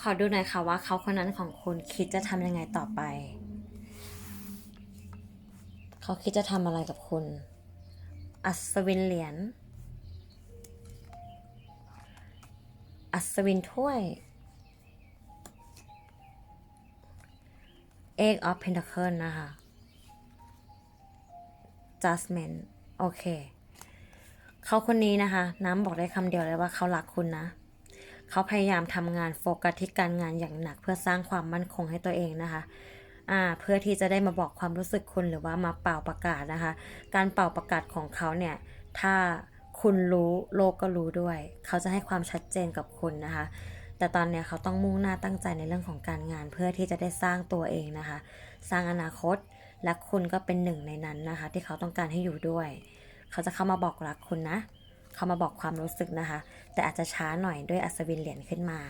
ขอดูหน่อยค่ะว่าเขาคนนั้นของคุณคิดจะทำยังไงต่อไป เขาคิดจะทำอะไรกับคุณ อัศวินเหรียญ อัศวินถ้วย Egg of Pentacle นะคะ Judgment โอเค เขาคนนี้นะคะ น้ำบอกได้คำเดียวเลยว่าเขารักคุณนะ เขาพยายามทำงานโฟกัสที่การงานอย่างหนัก เพื่อสร้างความมั่นคงให้ตัวเองนะคะอ่าเพื่อที่จะได้มาบอกความรู้สึกคุณหรือว่ามาเป่าประกาศนะคะ การเป่าประกาศของเขาเนี่ย ถ้าคุณรู้โลกก็รู้ด้วย เขาจะให้ความชัดเจนกับคุณนะคะ แต่ตอนเนี้ยเขาต้องมุ่งหน้าตั้งใจในเรื่องของการงาน เพื่อที่จะได้สร้างตัวเองนะคะ สร้างอนาคตและคุณก็เป็นหนึ่งในนั้นนะคะ ที่เขาต้องการให้อยู่ด้วย เขาจะเข้ามาบอกรักคุณนะ เขามาบอกความรู้สึกนะคะ แต่อาจจะช้าหน่อยด้วยอัศวินเหรียญขึ้นมา